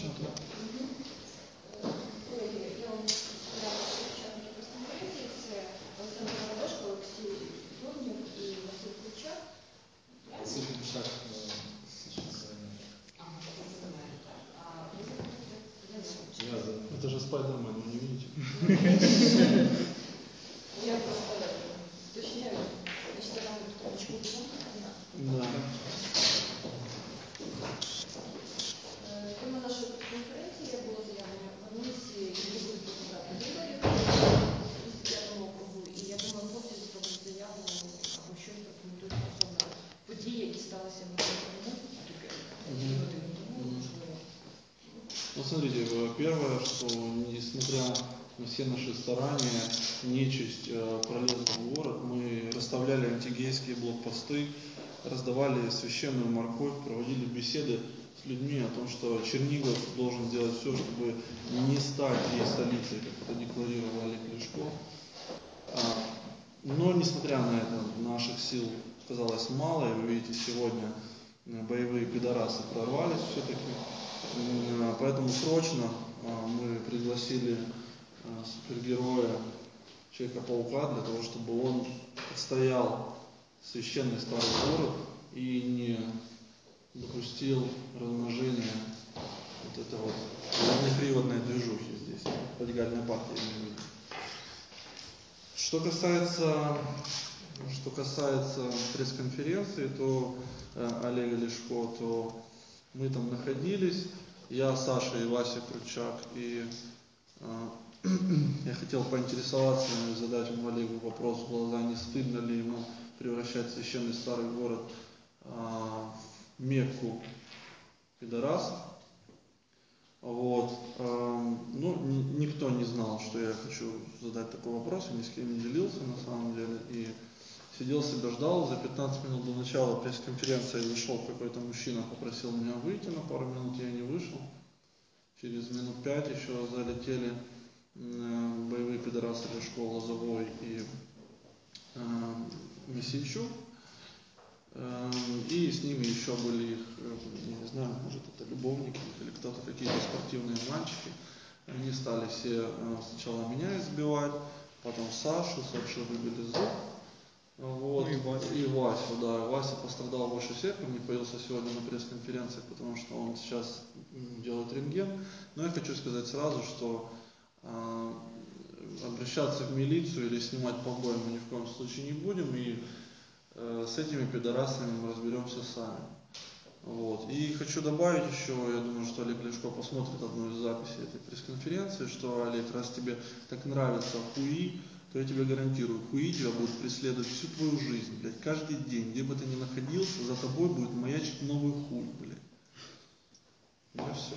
Menschen gibt. Первое, что несмотря на все наши старания, нечисть э, пролезла в город, мы расставляли антигейские блокпосты, раздавали священную морковь, проводили беседы с людьми о том, что Чернигов должен сделать все, чтобы не стать ей столицей, как это декларировал Олег Лешко. А, Но, несмотря на это, наших сил казалось мало, и вы видите, сегодня э, боевые пидорасы прорвались все-таки. А, Поэтому срочно мы пригласили а, супергероя Человека-паука для того, чтобы он отстоял священный старый город и не допустил размножения вот это вот неприводной движухи здесь, радикальной партии. Что касается, что касается пресс-конференции, то э, Олега Лешко, то мы там находились, я, Саша и Вася Кручак, и э, я хотел поинтересоваться и задать ему Олегу вопрос в глаза, не стыдно ли ему превращать священный старый город а, в Мекку пидорасов. Вот. эм, Ну, ни- никто не знал, что я хочу задать такой вопрос, я ни с кем не делился на самом деле. И сидел себя ждал, за 15 минут до начала пресс-конференции зашел какой-то мужчина, попросил меня выйти на пару минут, я не вышел. Через минут пять еще залетели м, боевые пидорасы Лешко, Лозовой и э, Месельчук. Эм, И с ними еще были их, э, я не знаю, может это любовники или кто-то, какие-то спортивные мальчики. Они стали все э, сначала меня избивать, потом Сашу, Сашу выбили зуб. Вот. Ну и Васю. И Васю, да. Вася пострадал больше всех, он не появился сегодня на пресс-конференции, потому что он сейчас делает рентген. Но я хочу сказать сразу, что а, обращаться в милицию или снимать побои мы ни в коем случае не будем, и э, с этими пидорасами мы разберемся сами. Вот. И хочу добавить еще, я думаю, что Олег Лешко посмотрит одну из записей этой пресс-конференции, что, Олег, раз тебе так нравится хуи, то я тебе гарантирую, хуи тебя будут преследовать всю твою жизнь, блядь, каждый день, где бы ты ни находился, за тобой будет маячить новый хуй, блядь. Я все.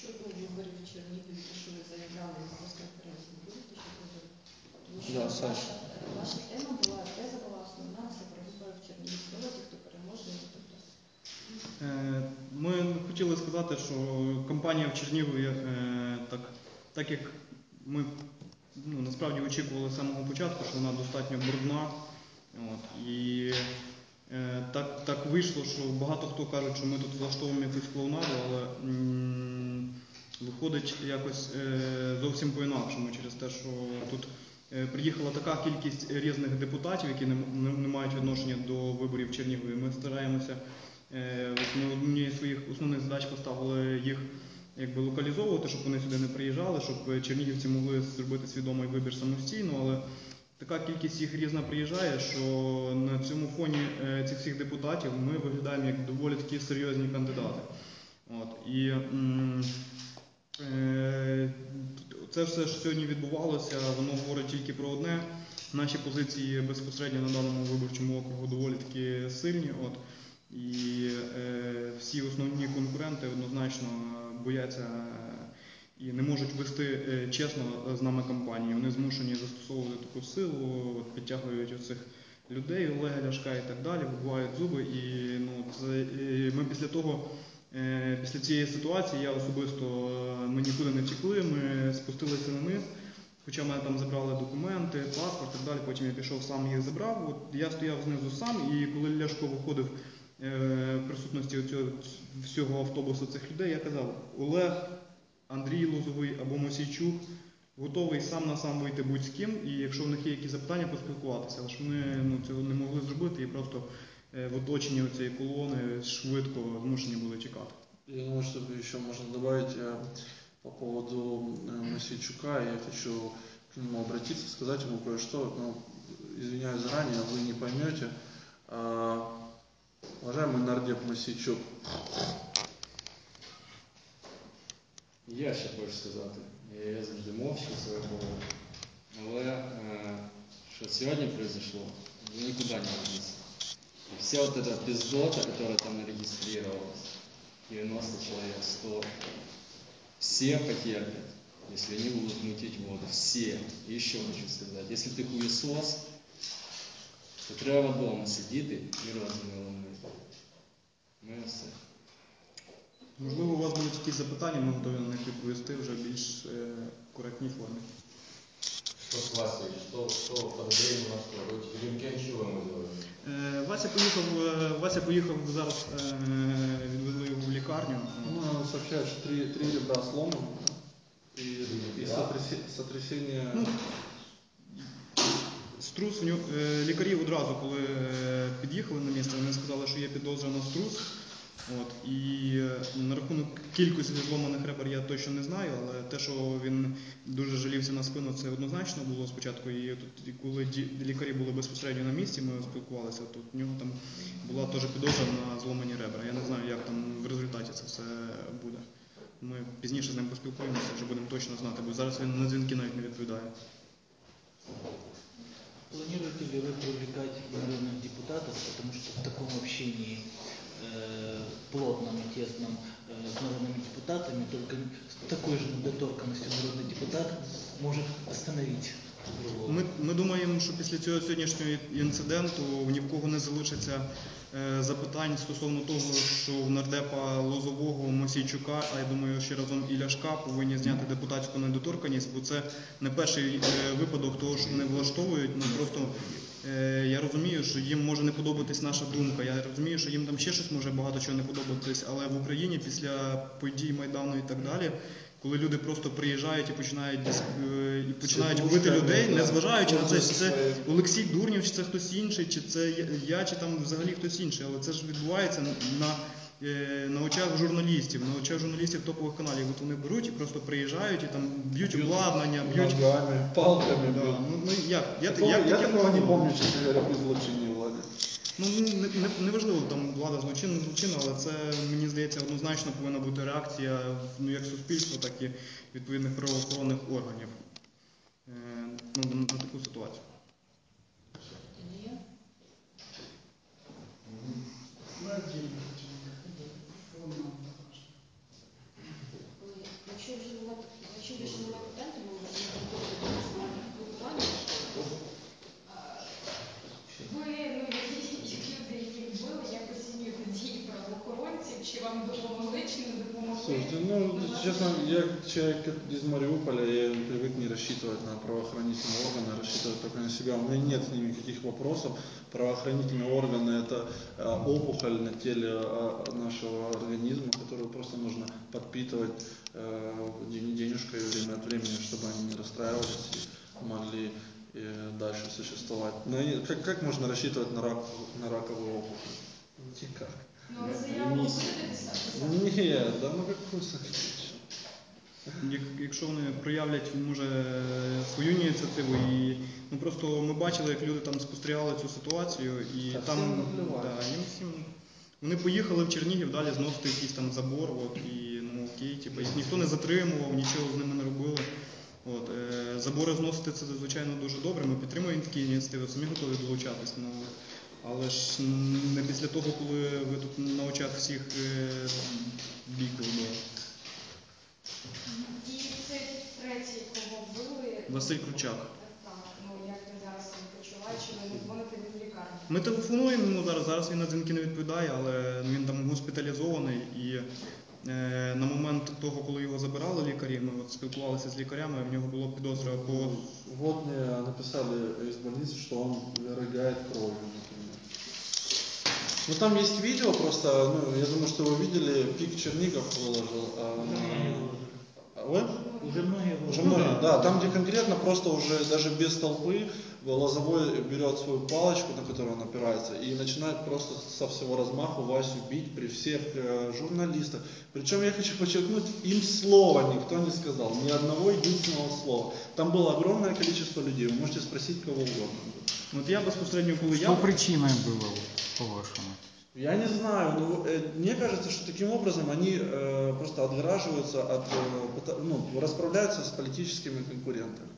Щодо виборів в Чернігові, те, що ви заявляли на прес-конференції, будете ще говорити? Тому що Да, ваша, Саша. ваша тема була, теза була основна, це про вибори в Чернігівській області, хто переможе, і тобто Е, Ми хотіли сказати, що кампанія в Чернігові, е, так, так як ми ну, насправді очікували з самого початку, що вона достатньо брудна. От, і е, так, так вийшло, що багато хто каже, що ми тут влаштовуємо якусь клоунаду, але м, виходить якось е, зовсім по-інакшому через те, що тут е, приїхала така кількість різних депутатів, які не, не, не мають відношення до виборів Чернігові. Ми стараємося Ми однією з своїх основних задач поставили їх якби локалізовувати, щоб вони сюди не приїжджали, щоб чернігівці могли зробити свідомий вибір самостійно, але така кількість їх різна приїжджає, що на цьому фоні е, цих всіх депутатів ми виглядаємо як доволі такі серйозні кандидати. От, і е, це все, що сьогодні відбувалося, воно говорить тільки про одне. Наші позиції безпосередньо на даному виборчому округу доволі таки сильні. От, і е, всі основні конкуренти однозначно бояться е, і не можуть вести е, чесно з нами кампанію. Вони змушені застосовувати таку силу, підтягують оцих людей, Олега Ляшка і так далі, вибивають зуби. І ну, це, і ми після того, е, після цієї ситуації, я особисто е, ми нікуди не втекли, ми спустилися вниз. Хоча мене там забрали документи, паспорт і так далі, потім я пішов сам їх забрав. От я стояв знизу сам, і коли Ляшко виходив присутності цього, всього автобусу цих людей, я казав, Олег, Андрій Лозовий або Мосійчук готовий сам на сам вийти будь з ким, і якщо в них є якісь запитання, поспілкуватися. Але ж вони ну, цього не могли зробити і просто е, в оточенні цієї колони швидко змушені були чекати. Я думаю, что еще можно добавить э, по поводу э, Мосейчука. Я хочу к нему обратиться, сказать ему кое-что. Ну, извиняюсь заранее, вы не поймете. Уважаемый нардеп Мосейчук, Я ще хочу сказати, я завжди мовчу свого голову. Але е, що сьогодні произошло, нікуди не. И вся вот эта пиздота, которая там нарегистрировалась, 90 человек, 100, все потерпят, если они будут мутить воду. Все. И еще хочу сказать, если ты хуесос, то треба дома сидіти і розуміти. Ми все. Можливо, у вас будуть якісь запитання, ми готові на них відповісти вже в більш е, коректній формі. На? Е, Вася поїхав, е, Вася поїхав зараз, е, відвезли його в лікарню. ну, сообщают, что три, три ребра сломаны. да, И, и сотрясе- сотрясение... Ну, Струс нього, е, лікарі одразу, коли е, під'їхали на місце, вони сказали, що є підозра на струс. От, і е, на рахунок кількості зломаних ребер я точно не знаю, але те, що він дуже жалівся на спину, це однозначно було спочатку. І тут, коли лікарі були безпосередньо на місці, ми спілкувалися, то в нього там була теж підозра на зломані ребра. Я не знаю, як там в результаті це все буде. Ми пізніше з ним поспілкуємося, вже будемо точно знати, бо зараз він на дзвінки навіть не відповідає. Планируете ли вы привлекать народных депутатов, потому что в таком общении э, плотном и тесном э, с народными депутатами только с такой же недоторканностью народный депутат может остановить другого? Ми, ми думаємо, що після цього сьогоднішнього інциденту ні в кого не залишиться е, запитань стосовно того, що в нардепа Лозового Мосійчука, а я думаю, ще разом і Ляшка повинні зняти депутатську недоторканність, бо це не перший е, випадок того, що вони влаштовують. Ну просто е, я розумію, що їм може не подобатись наша думка. Я розумію, що їм там ще щось може багато чого не подобатись, але в Україні після подій Майдану і так далі. Коли люди просто приїжджають і починають е, і починають бити людей, не зважаючи на це, чи це. Олексій Дурнів, чи це хтось інший, чи це я- я, чи там взагалі хтось інший. Але це ж відбувається на, е, на очах журналістів, на очах журналістів топових каналів. От вони беруть і просто приїжджають і там б'ють обладнання, б'ють. Палками. Да, ну, ну як? Я, як я таке такого не можна? помню, честно говоря, при неважливо. Ну не, не, там влада злочинна злочинна, злочин, але це мені здається однозначно повинна бути реакція ну, як суспільства, так і відповідних правоохоронних органів е, ну, на, на таку ситуацію. Тоді я человек из Мариуполя, я привык не рассчитывать на правоохранительные органы, а рассчитывать только на себя. У меня нет с ними никаких вопросов. Правоохранительные органы – это э, опухоль на теле э, нашего организма, которую просто нужно подпитывать ден- денежкой время от времени, чтобы они не расстраивались и могли э, дальше существовать. Но и как, как можно рассчитывать на, рак, на раковую опухоль? Никак. Ну, але заяву писати? Нет, да ну какой Якщо вони проявлять може свою ініціативу і ну просто ми бачили, як люди там спостерігали цю ситуацію, і Та там всім наплювати. да, їм всім вони поїхали в Чернігів далі зносити якийсь там забор, от і ну окей, типу, їх ніхто не затримував, нічого з ними не робили. От, е, забори зносити це звичайно дуже добре. Ми підтримуємо такі ініціативи, самі готові долучатись. Ну, але ж не після того, коли ви тут на очах всіх е, бійку. І цей третій, кого вбили, Василь Кручак. так, ну як він зараз себе почуває, чи ви не дзвоните він в лікарню? Ми телефонуємо йому зараз. Зараз він на дзвінки не відповідає, але він там госпіталізований. І е, на момент того, коли його забирали лікарі, ми от спілкувалися з лікарями, в нього було підозра по Вот мне написали из больницы, что он рыгает кровью, например. Ну там есть видео просто, ну я думаю, что вы видели, Пик Чернигов выложил. а, Ой? Уже многие Уже Ну многие, да, там где конкретно просто уже даже без толпы Лозовой берет свою палочку, на которую он опирается, и начинает просто со всего размаху Васю бить при всех э, журналистах. Причем я хочу подчеркнуть, им слова никто не сказал, ни одного единственного слова. Там было огромное количество людей, вы можете спросить кого угодно. От я безпосередньо, коли Що я причиною було, по-вашому? Я не знаю, но э, мне кажется, что таким образом они э, просто отгораживаются от, э, ну, расправляются с политическими конкурентами.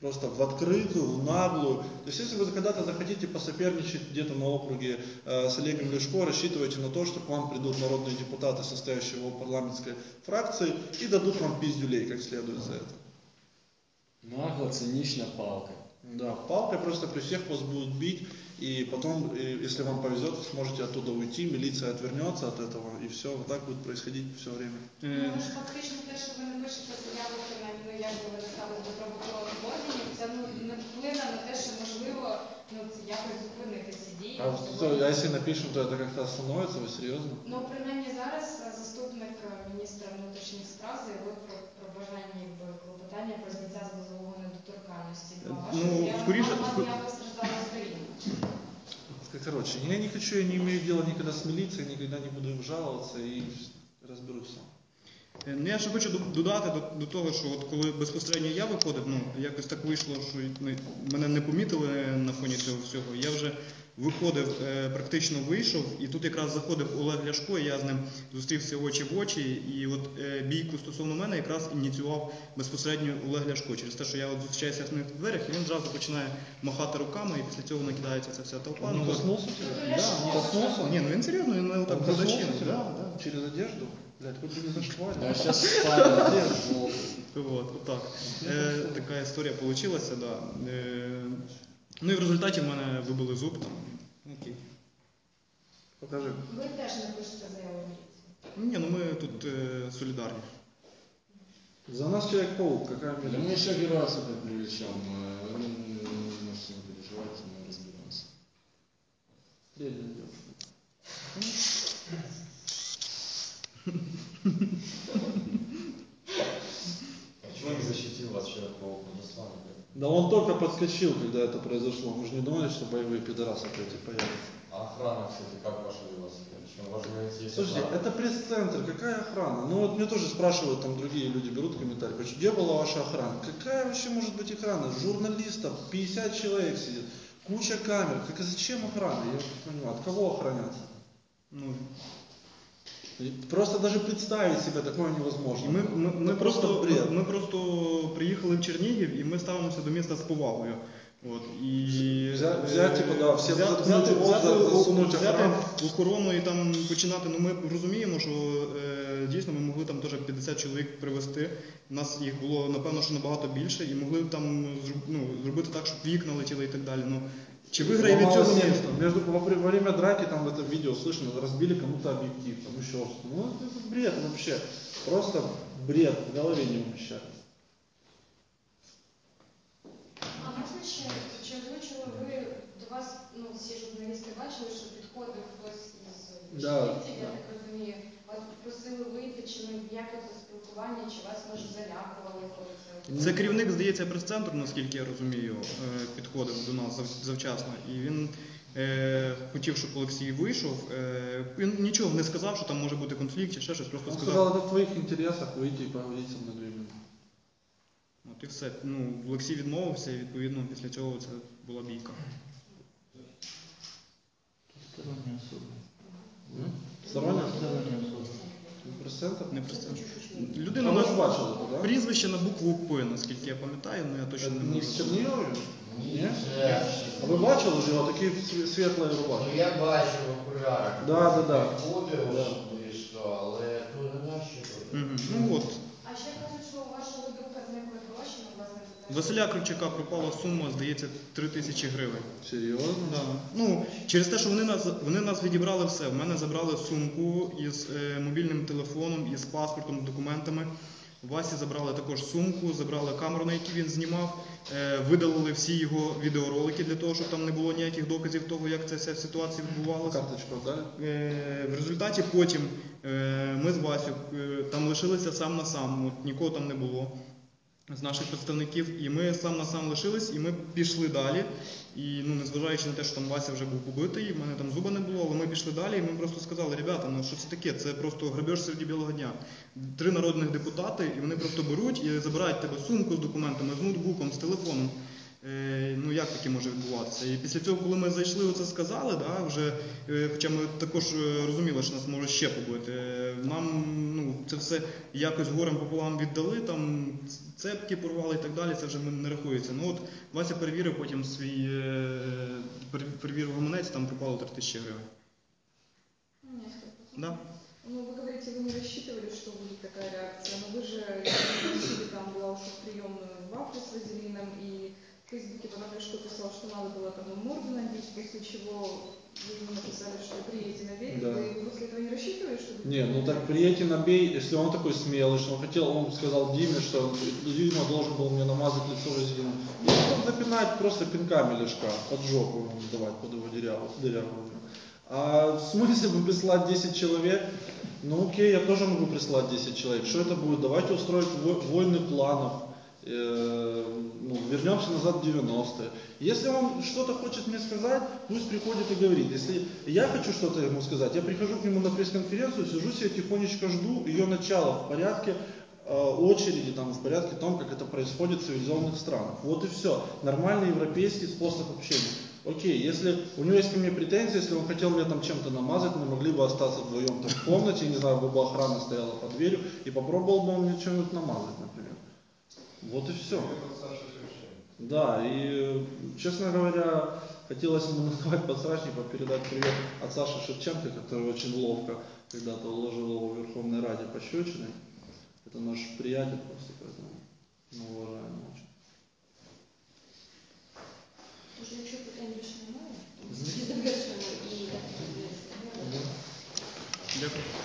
Просто в открытую, в наглую. То есть если вы когда-то захотите посоперничать где-то на округе э, с Олегом Лешко, рассчитывайте на то, что к вам придут народные депутаты, состоящие в парламентской фракции, и дадут вам пиздюлей как следует за это. Нагло, цинічна палка. Да, палкой просто при всех вас будут бить, и потом, э, если вам повезет, вы сможете оттуда уйти, милиция отвернется от этого, и все, вот так будет происходить все время. е, Ну, ви ж фактично те, що ви не пишете заяву, принаймні, ну як би ви не ставили до правоохоронних органів, це ну, не вплине на те, що можливо ну, це якось зупинити ці дії. А, что, а если напишем, то это как-то остановится, вы серьезно? Ну, принаймні зараз е, заступник е, міністра внутрішніх справ заявив про, про бажання Короче, я не хочу, я не имею дела никогда с милицией, никогда не буду им жаловаться и разберусь сам. Е, Ну, я ще хочу додати до, до того, що от коли безпосередньо я виходив, ну якось так вийшло, що ну, мене не помітили на фоні цього всього. Я вже виходив, е, практично вийшов, і тут якраз заходив Олег Ляшко, і я з ним зустрівся очі в очі. І от е, бійку стосовно мене якраз ініціював безпосередньо Олег Ляшко. Через те, що я от зустрічаюся з ним в дверях, і він зразу починає махати руками, і після цього накидається ця вся толпа. Ну, Ляшко Да, коснулся? ні, ну він серйозно, він мене отак тебя? Да, да. Через одежду? Блядь, хоть не зашкварил. А зараз стане Вот, отак. Е, така історія вийшла, да. Е, ну і в результаті в мене вибили зуб там. Окей. Покажи. Ви теж не пишете заяву в міліцію. Ні, ну ми тут е, солідарні. За нас Человек-паук, какая Да милиция? мы еще первый раз это привлечем. Э, Вы не не можете не переживать, мы разберемся. Средняя девушка. Подскочил, когда это произошло. Мы же не думали, что боевые пидорасы эти появятся. А охрана, кстати, как ваша вела себя? Почему у вас же есть Слушайте, охрана? это пресс-центр, какая охрана? Ну вот мне тоже спрашивают, там другие люди берут комментарии, говорят, где была ваша охрана? Какая вообще может быть охрана? Журналистов 50 человек сидит, куча камер. Как, зачем охрана? Я не понимаю, от кого охраняться? Ну, Просто даже представить себе такое невозможно. ми, ми, ми, Это просто, бред. ми просто приїхали в Чернігів і ми ставимося до міста з повагою. От, і, Взя- взяти, типу, да, всі взяти, заткнути взяти, взяти, взяти охрану. охорону і там починати. Ну ми розуміємо, що е, дійсно ми могли там теж 50 чоловік привезти. У нас їх було напевно, що набагато більше, і могли там зроб- ну, зробити так, щоб вікна летіли і так далі. Ну, чи виграє від Ломалось цього стекло. місто? Между, во, вре- во время драки там в этом видео слышно, разбили кому-то объектив, там еще что-то. Ну это бред вообще. Просто бред, в голове не умещается. А можна ще, чи озвучили ви до вас, ну всі журналісти бачили, що підходив хтось із Да, очевидців, я да. так розумію, вас попросили вийти, чи ну ніяке це спілкування, чи вас може залякували, коли це. Це керівник, здається, прес-центру, наскільки я розумію, е, підходив до нас зав- завчасно. І він е, хотів, щоб Олексій вийшов. Е, він нічого не сказав, що там може бути конфлікт чи ще щось, просто Он сказав. сказал, это в твоих интересах выйти и поговорить со мной две минуты. От і все. Ну, Олексій відмовився, і відповідно після цього це була бійка. Сторонняя особа. Сторонняя? Сторонняя особа. Пресс-центр? Не. А Людина на бачила, да? прізвище на букву П, наскільки я пам'ятаю, але я точно не не можу. с Черниговым? Ні, Ні? А ви бачили ж його, такі сві- світлі рубашки? Ну я бачив в окулярах. Да, да, да. Ходив Да. але то не наші тут. Мгм. Ну от, А ще кажуть, що у вашого друга зникли гроші, ну власне це теж. Василя Кравчука пропала сума, здається, 3 тисячі гривень. Серйозно? Да. Ну, через те, що вони нас, вони нас відібрали все. В мене забрали сумку із е, мобільним телефоном, із паспортом, документами. Васі забрали також сумку, забрали камеру, на якій він знімав, е, видалили всі його відеоролики для того, щоб там не було ніяких доказів того, як ця вся ситуація відбувалася. Карточку отдали? Е, В результаті потім е, ми з Васю е, там лишилися сам на сам, от нікого там не було з наших представників, і ми сам на сам лишились, і ми пішли далі. І ну, незважаючи на те, що там Вася вже був побитий, в мене там зуба не було, але ми пішли далі, і ми просто сказали, ребята, ну що це таке? Це просто грабеж серед білого дня. Три народних депутати, і вони просто беруть і забирають тебе сумку з документами, з ноутбуком, з телефоном. Е, ну як таке може відбуватися? І після цього, коли ми зайшли, оце сказали, да, вже, е, хоча ми також е, розуміли, що нас може ще побити. е, Нам ну, це все якось горем пополам віддали, там цепки порвали і так далі, це вже не рахується. Ну от Вася перевірив потім свій е, пер- перевірив гаманець, там пропало 3 тисячі гривень. Ну, несколько. Да. Ну, вы говорите, вы не рассчитывали, что будет такая реакция, но вы же просили, там была ушла в приемную вафли с вазелином, и в Фейсбуке потом Лешко писал, что надо было там морду набить, после чего вы ему написали, что приедете на берег, Да. вы после этого не рассчитывали, что? Не, ну так приедьте набей, если он такой смелый, что он хотел, он сказал Диме, что Дима должен был мне намазать лицо вазелином. И потом запинать просто пинками лишка, под жопу ему давать, под его дыряву. дыряву. А в смысле бы прислать 10 человек? Ну окей, я тоже могу прислать 10 человек. Что это будет? Давайте устроить во- войны планов. Э, ну, вернемся назад в 90-е. Если он что-то хочет мне сказать, пусть приходит и говорит. Если я хочу что-то ему сказать, я прихожу к нему на пресс-конференцию, сижу себе тихонечко жду ее начала в порядке э, очереди, там, в порядке том, как это происходит в цивилизованных странах. Вот и все. Нормальный европейский способ общения. Окей, если у него есть ко мне претензии, если он хотел меня там чем-то намазать, мы могли бы остаться вдвоем там в комнате, не знаю, бы охрана стояла под дверью, и попробовал бы он мне что-нибудь намазать, например. Вот и все. Да, и, честно говоря, хотелось ему назвать подсрачником, передать привет от Саши Шевченко, который очень ловко когда-то уложил его в Верховной Раде пощечиной. Это наш приятель просто, поэтому мы уважаем его очень. Уже якщо питань більше немає, тоді завершуємо і Дякую. Ми